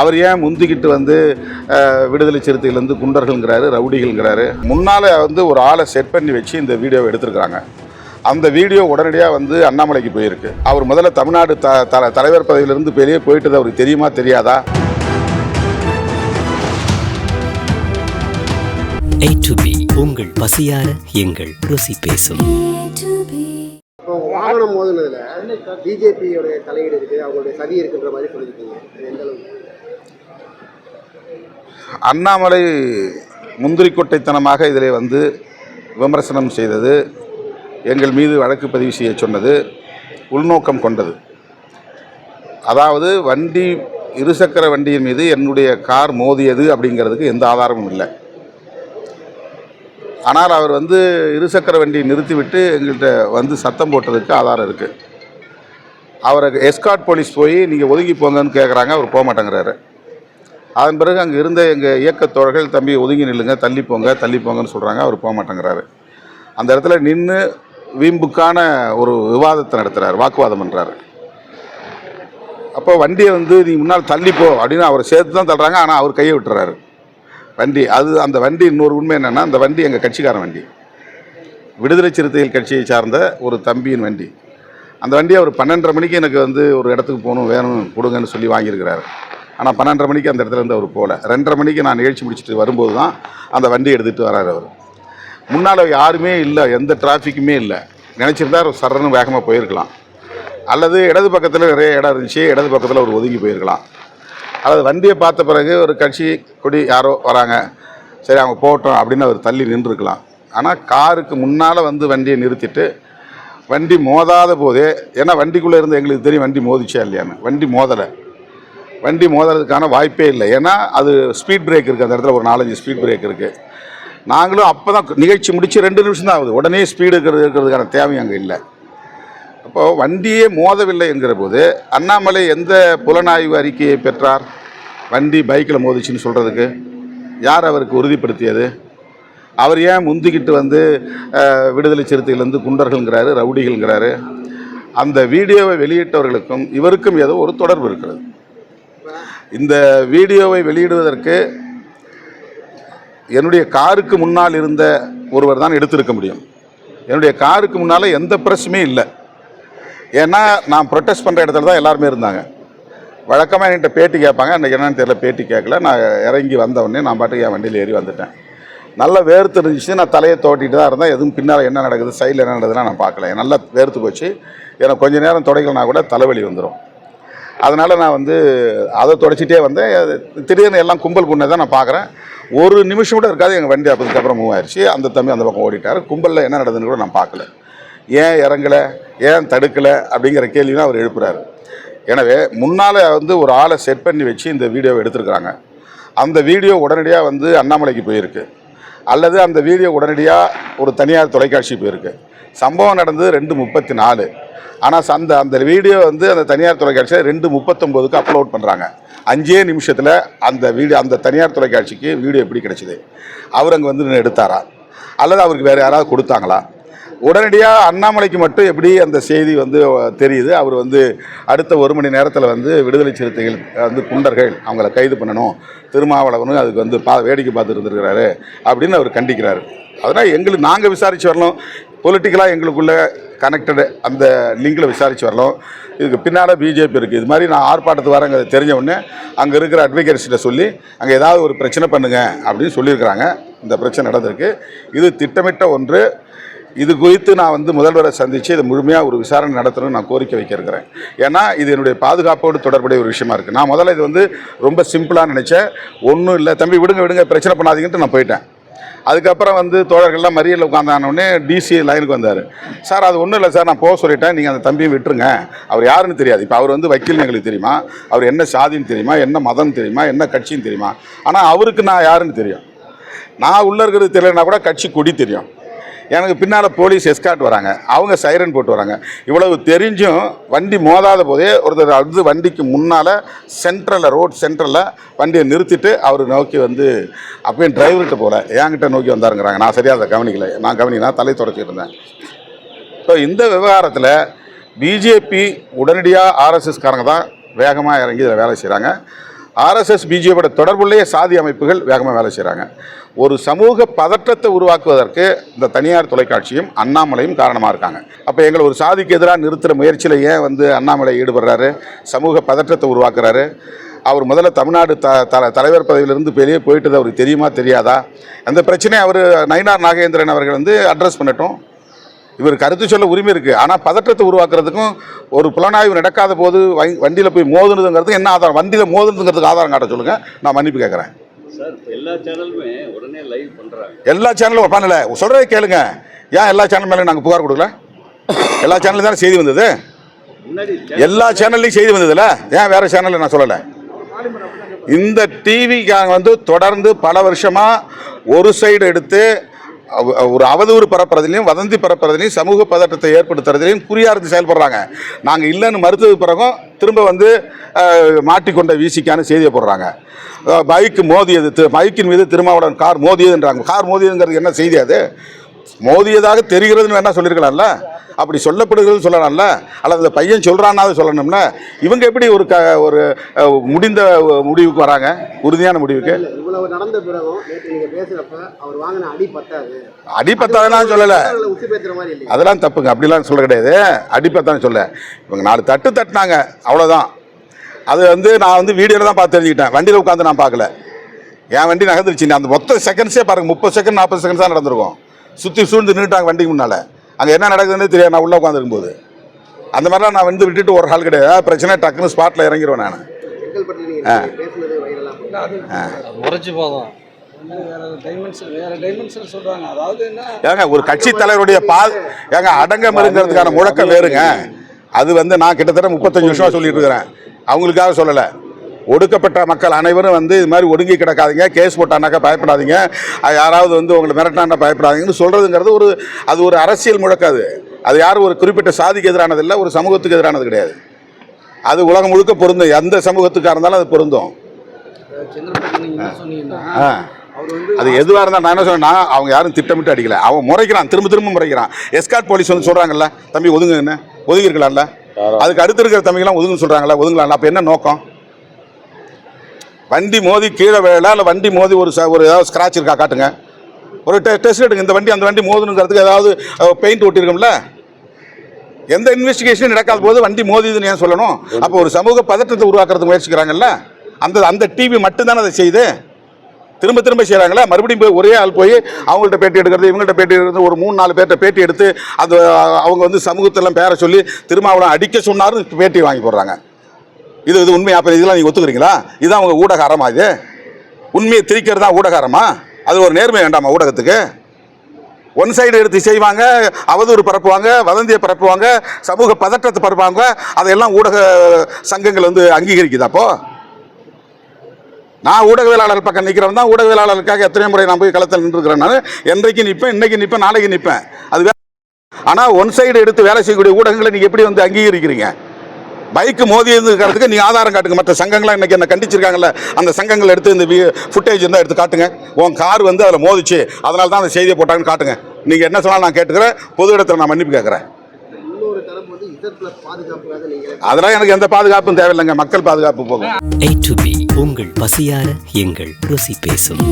அவர் ஏன் முந்திக்கிட்டு வந்து விடுதலை சிறுத்தைகள்லேருந்து குண்டர்கள்ங்கிறாரு ரவுடிகள்ங்கிறாரு. முன்னால் வந்து ஒரு ஆளை செட் பண்ணி வச்சு இந்த வீடியோவை எடுத்திருக்கிறாங்க. அந்த வீடியோ உடனடியாக வந்து அண்ணாமலைக்கு போயிருக்கு. அவர் முதல்ல தமிழ்நாடு த த தலைவர் பதவியிலிருந்து வெளியே போயிட்டது அவருக்கு தெரியுமா தெரியாதா? A to B உங்கள் பசியார எங்கள் ருசி பேசும். இப்போ வாகனம் மோதினதுல பிஜேபியோட தலையீடு இருக்கு அவங்களுடைய சதி இருக்குன்ற மாதிரி சொல்லியிருக்கீங்க. இது எந்த அளவுக்கு? அண்ணாமலை முந்திரிக்கொட்டைத்தனமாக இதில் வந்து விமர்சனம் செய்தது எங்கள் மீது வழக்கு பதிவு செய்ய சொன்னது உள்நோக்கம் கொண்டது. அதாவது வண்டி இருசக்கர வண்டியின் மீது என்னுடைய கார் மோதியது அப்படிங்கிறதுக்கு எந்த ஆதாரமும் இல்லை. ஆனால் அவர் வந்து இருசக்கர வண்டியை நிறுத்திவிட்டு எங்கள்கிட்ட வந்து சத்தம் போட்டதுக்கு ஆதாரம் இருக்குது அவரை எஸ்காட் போலீஸ் போய் நீங்கள் ஒதுங்கி போங்கன்னு கேட்குறாங்க அவர் போக மாட்டேங்கிறாரு அதன் பிறகு அங்கே இருந்த எங்கள் இயக்கத் தோழர்கள் தம்பி ஒதுங்கி நில்லுங்க தள்ளி போங்க தள்ளி போங்கன்னு சொல்கிறாங்க அவர் போக மாட்டேங்கிறாரு. அந்த இடத்துல நின்று வீம்புக்கான ஒரு விவாதத்தை நடத்துகிறார் வாக்குவாதம் பண்ணுறாரு அப்போ வண்டியை வந்து நீ முன்னால் தள்ளிப்போ அப்படின்னு அவரை சேர்த்து தான் தள்ளுறாங்க. ஆனால் அவர் கையை விட்டுறாரு. வண்டி அது அந்த வண்டி இன்னொரு உண்மை என்னென்னா அந்த வண்டி எங்கள் கட்சிக்காரன் வண்டி. விடுதலை சிறுத்தைகள் கட்சியை சார்ந்த ஒரு தம்பியின் வண்டி. அந்த வண்டியை அவர் பன்னெண்டரை மணிக்கு எனக்கு வந்து ஒரு இடத்துக்கு போகணும் வேணும் கொடுங்கன்னு சொல்லி வாங்கியிருக்கிறாரு. ஆனால் பன்னெண்டரை மணிக்கு அந்த இடத்துல இருந்து அவர் போகல ரெண்டரை மணிக்கு நான் நிகழ்ச்சி முடிச்சுட்டு வரும்போது தான் அந்த வண்டி எடுத்துகிட்டு வராரு அவர். முன்னால் யாருமே இல்லை எந்த டிராஃபிக்குமே இல்லை. நினச்சிருந்தா அவர் சரன்னு வேகமாக போயிருக்கலாம். அல்லது இடது பக்கத்தில் நிறைய இடம் இருந்துச்சு இடது பக்கத்தில் அவர் ஒதுங்கி போயிருக்கலாம். அல்லது வண்டியை பார்த்த பிறகு ஒரு கட்சி கொடி யாரோ வராங்க சரி அவங்க போகட்டும் அப்படின்னு அவர் தள்ளி நின்றுருக்கலாம். ஆனால் காருக்கு முன்னால் வந்து வண்டியை நிறுத்திட்டு வண்டி மோதாத போதே ஏன்னா வண்டிக்குள்ளே இருந்து எங்களுக்கு தெரியும் வண்டி மோதிச்சா இல்லையான்னு. வண்டி மோதலை. வண்டி மோதுறதுக்கான வாய்ப்பே இல்லை. ஏன்னா அது ஸ்பீட் பிரேக் இருக்குது அந்த இடத்துல ஒரு நாலஞ்சு ஸ்பீட் பிரேக் இருக்குது நாங்களும் அப்போ தான் நிகழ்ச்சி முடித்து ரெண்டு நிமிஷம் தான் ஆகுது. உடனே ஸ்பீடு இருக்கிறது இருக்கிறதுக்கான தேவை அங்கே இல்லை. அப்போது வண்டியே மோதவில்லை என்கிற போது அண்ணாமலை எந்த புலனாய்வு அறிக்கையை பெற்றார்? வண்டி பைக்கில் மோதிச்சுன்னு சொல்கிறதுக்கு யார் அவருக்கு உறுதிப்படுத்தியது? அவர் ஏன் முந்திக்கிட்டு வந்து விடுதலை சிறுத்தைகள்லேருந்து குண்டர்கள்ங்கிறாரு ரவுடிகள்ங்கிறாரு? அந்த வீடியோவை வெளியிட்டவர்களுக்கும் இவருக்கும் ஏதோ ஒரு தொடர்பு இருக்கிறது. இந்த வீடியோவை வெளியிடுவதற்கு என்னுடைய காருக்கு முன்னால் இருந்த ஒருவர் தான் எடுத்திருக்க முடியும். என்னுடைய காருக்கு முன்னால் எந்த பிரச்சனையும் இல்லை. ஏன்னா நான் ப்ரொட்டஸ்ட் பண்ணுற இடத்துல தான் எல்லாருமே இருந்தாங்க. வழக்கமாக என்கிட்ட பேட்டி கேட்பாங்க. அன்றைக்கி என்னென்னு தெரியல பேட்டி கேட்கல. நான் இறங்கி வந்தவொடனே நான் பாட்டுக்கு என் வண்டியில் ஏறி வந்துட்டேன். நல்லா வேர்த்து இருந்துச்சு. நான் தலையை தோட்டிட்டு தான் இருந்தேன். எதுவும் பின்னால் என்ன நடக்குது சைடில் என்ன நடக்குதுன்னா நான் பார்க்கல. நல்லா வேர்த்து போச்சு. எனக்கு கொஞ்ச நேரம் தொடங்கலனா கூட தலைவலி வந்துடும் அதனால் நான் வந்து அதை தொடச்சிட்டே வந்தேன். அது திடீர்னு எல்லாம் கும்பல் குண்டை தான் நான் பார்க்குறேன். ஒரு நிமிஷம் கூட இருக்காது எங்கள் வண்டி அப்பதுக்கப்புறம் மூவ் ஆயிடுச்சு அந்த தம்பி அந்த பக்கம் ஓடிட்டார். கும்பலில் என்ன நடந்ததுன்னு கூட நான் பார்க்கல. ஏன் இறங்கலை? ஏன் தடுக்கலை? அப்படிங்கிற கேள்வி அவர் எழுப்புறாரு. எனவே முன்னால் வந்து ஒரு ஆளை செட் பண்ணி வச்சு இந்த வீடியோவை எடுத்திருக்கிறாங்க. அந்த வீடியோ உடனடியாக வந்து அண்ணாமலைக்கு போயிருக்கு. அல்லது அந்த வீடியோ உடனடியாக ஒரு தனியார் தொலைக்காட்சி போயிருக்கு. சம்பவம் நடந்தது ரெண்டு முப்பத்தி நாலு ஆனால் அந்த அந்த வீடியோ வந்து அந்த தனியார் தொலைக்காட்சியில் ரெண்டு முப்பத்தொம்போதுக்கு அப்லோட் பண்ணுறாங்க அஞ்சே நிமிஷத்தில் அந்த வீடியோ அந்த தனியார் தொலைக்காட்சிக்கு வீடியோ எப்படி கிடச்சிது? அவர் அங்கே வந்து எடுத்தாரா? அல்லது அவருக்கு வேறு யாராவது கொடுத்தாங்களா? உடனடியாக அண்ணாமலைக்கு மட்டும் எப்படி அந்த செய்தி வந்து தெரியுது? அவர் வந்து அடுத்த ஒரு மணி நேரத்தில் வந்து விடுதலை சிறுத்தைகள் வந்து குண்டர்கள் அவங்கள கைது பண்ணணும். திருமாவளவனும் அதுக்கு வந்து பா வேடிக்கை பார்த்துட்டு இருந்திருக்கிறாரு அப்படின்னு அவர் கண்டிக்கிறாரு. அதனால் எங்களுக்கு நாங்கள் விசாரித்து வரலாம் பொலிட்டிக்கலாக எங்களுக்குள்ளே கனெக்டடு அந்த லிங்கில் விசாரித்து வரலாம் இதுக்கு பின்னால் பிஜேபி இருக்குது இது மாதிரி நான் ஆர்ப்பாட்டத்துக்கு வரேங்க தெரிஞ்ச உடனே அங்கே இருக்கிற அட்வொகேட்ஸ்கிட்ட சொல்லி அங்கே ஏதாவது ஒரு பிரச்சனை பண்ணுங்க அப்படின்னு சொல்லியிருக்கிறாங்க. இந்த பிரச்சனை நடந்திருக்கு. இது திட்டமிட்ட ஒன்று. இது குறித்து நான் வந்து முதல்வரை சந்தித்து இதை முழுமையாக ஒரு விசாரணை நடத்தணும்னு நான் கோரிக்கை வைக்கிறேன் ஏன்னா இது என்னுடைய பாதுகாப்போடு தொடர்புடைய ஒரு விஷயமா இருக்குது நான் முதல்ல இது வந்து ரொம்ப சிம்பிளாக நினச்சேன். ஒன்றும் இல்லை. தம்பி விடுங்க விடுங்க பிரச்சனை பண்ணாதீங்கன்ட்டு நான் போயிட்டேன். அதுக்கப்புறம் வந்து தோழர்கள்லாம் மறியலில் உட்காந்தானோடனே டிசி லைனுக்கு வந்தார். சார் அது ஒன்றும் இல்லை சார். நான் போக சொல்லிட்டேன். நீங்கள் அந்த தம்பியை விட்டுருங்க. அவர் யாருன்னு தெரியாது. இப்போ அவர் வந்து வக்கீல் எங்களுக்கு தெரியுமா? அவர் என்ன சாதின்னு தெரியுமா? என்ன மதம் தெரியுமா? என்ன கட்சின்னு தெரியுமா? ஆனால் அவருக்கு நான் யாருன்னு தெரியும். நான் உள்ளே இருக்கிறது தெரியலனா கூட கட்சி கொடி தெரியும். எனக்கு பின்னால் போலீஸ் எஸ்கார்ட் வராங்க. அவங்க சைரன் போட்டு வராங்க. இவ்வளவு தெரிஞ்சும் வண்டி மோதாத போதே ஒருத்தர் அது வண்டிக்கு முன்னால் சென்ட்ரலில் ரோட் சென்ட்ரலில் வண்டியை நிறுத்திட்டு அவர் நோக்கி வந்து அப்பயும் டிரைவர்கிட்ட போகல என்கிட்ட நோக்கி வந்தாருங்கிறாங்க. நான் சரியாக அதை கவனிக்கல. நான் கவனினா தலை தொடச்சிட்டு இருந்தேன். இப்போ இந்த விவகாரத்தில் பிஜேபி உடனடியாக ஆர்எஸ்எஸ்காரங்க தான் வேகமாக இறங்கி இதில் வேலை செய்கிறாங்க ஆர்எஸ்எஸ் பிஜேபியோட தொடர்புள்ளேயே சாதி அமைப்புகள் வேகமாக வேலை செய்கிறாங்க ஒரு சமூக பதற்றத்தை உருவாக்குவதற்கு இந்த தனியார் தொலைக்காட்சியும் அண்ணாமலையும் காரணமாக இருக்காங்க. அப்போ எங்களை ஒரு சாதிக்கு எதிராக நிறுத்துகிற முயற்சியில் ஏன் வந்து அண்ணாமலை ஈடுபடுறாரு? சமூக பதற்றத்தை உருவாக்குறாரு. அவர் முதல்ல தமிழ்நாடு த த தலைவர் பதவியிலிருந்து வெளியே போயிட்டது அவருக்கு தெரியுமா தெரியாதா? அந்த பிரச்சனையை அவர் நயினார் நாகேந்திரன் அவர்கள் வந்து அட்ரஸ் பண்ணட்டும். இவர் கருத்து சொல்ல உரிமை இருக்குது ஆனால் பதற்றத்தை உருவாக்குறதுக்கும் ஒரு புலனாய்வு நடக்காத போது வண்டியில் போய் மோதுனதுங்கிறது என்ன ஆதாரம்? வண்டியில் மோதுனதுங்கிறதுக்கு ஆதாரம் காட்ட சொல்லுங்கள் நான் மன்னிப்பு கேட்குறேன் எல்லா சேனலுமே உடனே லைவ் பண்ணுறாங்க எல்லா சேனலும் பண்ணல. சொல்கிறதே கேளுங்க. ஏன் எல்லா சேனல் மேலே நாங்கள் புகார் கொடுக்கல? எல்லா சேனல்லையும் தானே செய்தி வந்தது? எல்லா சேனல்லையும் செய்தி வந்ததுல? ஏன் வேற சேனலில் நான் சொல்லலை? இந்த டிவிக்காக வந்து தொடர்ந்து பல வருஷமாக ஒரு சைடு எடுத்து ஒரு அவதூறு பரப்புறதுலையும் வதந்தி பரப்புறதுலையும் சமூக பதற்றத்தை ஏற்படுத்துறதுலையும் குறியார்ந்து செயல்படுறாங்க. நாங்கள் இல்லைன்னு மறுத்தது பிறகும் திரும்ப வந்து மாட்டிக்கொண்ட வீசிக்கான செய்தியை போடுறாங்க. பைக்கு பைக் மோதியது பைக்கின் மீது திருமாவளவன் கார் மோதியதுன்றாங்க. கார் மோதியதுங்கிறது என்ன செய்தி அது? மோதியதாக தெரிகிறதுன்னு என்ன சொல்லியிருக்கலாம்ல அப்படி சொல்லப்படுகிறது சொல்லலாம்ல? அல்லது அந்த பையன் சொல்கிறான்னாவது சொல்லணும்ல? இவங்க எப்படி ஒரு க ஒரு முடிந்த முடிவுக்கு வராங்க? உறுதியான முடிவுக்கு? இவ்வளவு நடந்த பிறகும் நேற்று நீங்க பேசுறப்ப அவர் வாங்கின அடி பத்தாது. சொல்லலை. பேசுற மாதிரி இல்லையா. அதெல்லாம் தப்புங்க. அப்படிலாம் சொல்ல கிடையாது. அடிப்பத்தான் சொல்ல. இவங்க நாலு தட்டு தட்டினாங்க. அவ்வளோதான் அது வந்து நான் வந்து வீடியோவில் தான் பார்த்து தெரிஞ்சுக்கிட்டேன். வண்டியில் உட்காந்து நான் பார்க்கல. என் வண்டி நகர்ந்துருச்சு அந்த மொத்த செகண்ட்ஸே பாருங்க. முப்பது செகண்ட் நாற்பது செகண்ட் தான் நடந்திருக்கும். சுற்றி சூழ்ந்து நின்றுட்டாங்க வண்டிக்கு முன்னால். அங்கே என்ன நடக்குதுன்னு தெரியாது. நான் உள்ளே உட்காந்துருக்கும்போது அந்த மாதிரிலாம் நான் வந்து விட்டுட்டு ஒரு ஆள் கிடையாது. பிரச்சனை டக்குன்னு ஸ்பாட்டில் இறங்கிடுவேன் நான். செங்கல்பட்டு நீங்க பேசுனது வைரலா முறைச்சு போதும். வேற டைமென்ஷன் வேற டைமென்ஷன் சொல்றாங்க. அதாவது என்ன? ஏங்க ஒரு கட்சி தலைவருடைய பா ஏங்க அடங்கம் இருங்கிறதுக்கான முழக்கம் வேறுங்க. அது வந்து நான் கிட்டத்தட்ட முப்பத்தஞ்சு வருஷமா சொல்லிட்டு இருக்கிறேன். அவங்களுக்காக சொல்லலை. ஒடுக்கப்பட்ட மக்கள் அனைவரும் வந்து இது மாதிரி ஒடுங்கி கிடக்காதீங்க கேஸ் போட்டானாக்கா பயப்படாதீங்க. அது யாராவது வந்து உங்களை மிரட்டினாண்டா பயப்படாதீங்கன்னு சொல்கிறதுங்கிறது ஒரு அது ஒரு அரசியல் முழக்கம் அது. அது யாரும் ஒரு குறிப்பிட்ட சாதிக்கு எதிரானது இல்லை ஒரு சமூகத்துக்கு எதிரானது கிடையாது. அது உலகம் முழுக்க பொருந்தும். எந்த சமூகத்துக்காக இருந்தாலும் அது பொருந்தும். செங்கல்பட்டு நீங்க என்ன சொன்னீங்கன்னா ஆ. அவர் வந்து அது எதுவாக இருந்தால் நான் என்ன சொன்னேன்னா அவங்க யாரும் திட்டமிட்டு அடிக்கல. அவன் முறைக்கிறான் திரும்ப திரும்ப முறைக்கிறான். எஸ்கார்ட் போலீஸ் வந்து சொல்கிறாங்கல்ல தம்பி ஒதுங்குன்னு ஒதுங்கி இருக்கலாம்ல அதுக்கு அடுத்து இருக்கிற தம்பிங்கெல்லாம் ஒதுங்குன்னு சொல்கிறாங்கல்ல ஒதுங்கலாம்ல. அப்போ என்ன நோக்கம்? வண்டி மோதி கீழே வேலை இல்லை வண்டி மோதி ஒரு ஒரு ஏதாவது ஸ்க்ராட்ச் இருக்கா காட்டுங்க. ஒரு டெ டெஸ்ட் எடுங்க இந்த வண்டி அந்த வண்டி மோதுனுங்கிறதுக்கு ஏதாவது பெயிண்ட் ஒட்டியிருக்கோம்ல எந்த இன்வெஸ்டிகேஷனும் நடக்காத போது வண்டி மோதிதுன்னு ஏன் சொல்லணும்? அப்போ ஒரு சமூக பதற்றத்தை உருவாக்குறதுக்கு முயற்சிக்கிறாங்கல்ல? அந்த அந்த டிவி மட்டும்தானே அதை செய்யுது? திரும்ப திரும்ப செய்கிறாங்களா மறுபடியும் போய் ஒரே ஆள் போய் அவங்கள்ட்ட பேட்டி எடுக்கிறது இவங்கள்ட்ட பேட்டி எடுக்கிறது ஒரு மூணு நாலு பேர்ட்ட பேட்டி எடுத்து அது அவங்க வந்து சமூகத்தெல்லாம் பேரை சொல்லி திரும்ப அவளை அடிக்க சொன்னாருன்னு பேட்டி வாங்கி போடுறாங்க. இது இது உண்மையா? அப்போ இதெல்லாம் நீங்கள் ஒத்துக்கிறீங்களா? இதுதான் அவங்க ஊடகாரமா இது? உண்மையை திரிக்கிறது தான் ஊடகாரமா அது ஒரு நேர்மை வேண்டாமா ஊடகத்துக்கு? ஒன் சைடு எடுத்து செய்வாங்க அவதூறு பரப்புவாங்க வதந்தியை பரப்புவாங்க சமூக பதற்றத்தை பரப்புவாங்க அதையெல்லாம் ஊடக சங்கங்கள் வந்து அங்கீகரிக்குது அப்போ? நான் ஊடகவியலாளர் பக்கம் நிற்கிறவன் தான் ஊடகவியலாளருக்காக எத்தனை முறை நான் போய் களத்தில் நின்றுக்கிறேன் நான். என்றைக்கு நிற்பேன் இன்னைக்கு நிற்பேன் நாளைக்கு நிற்பேன். அது ஆனால் ஒன் சைடு எடுத்து வேலை செய்யக்கூடிய ஊடகங்களை நீங்கள் எப்படி வந்து அங்கீகரிக்கிறீங்க? பைக்கு மோதியதுங்கிறதுக்கு நீ ஆதாரம் காட்டுங்க. மற்ற சங்கங்கள்லாம் இன்னைக்கு என்ன கண்டிச்சிருக்காங்கல்ல. அந்த சங்கங்கள் எடுத்து இந்த ஃபுட்டேஜ் இருந்தால் எடுத்து காட்டுங்க. உன் கார் வந்து அதில் மோதிச்சு அதனால தான் அந்த செய்தியை போட்டாங்கன்னு காட்டுங்க. நீங்கள் என்ன சொன்னாலும் நான் கேட்டுக்கிறேன். பொது இடத்துல நான் மன்னிப்பு கேட்குறேன். நீங்களே அதெல்லாம் எனக்கு எந்த பாதுகாப்பும் தேவையில்லைங்க. மக்கள் பாதுகாப்பு போகும். உங்கள் பசியார எங்கள் ருசி பேசும்.